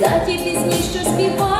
за ті пісні, що співають.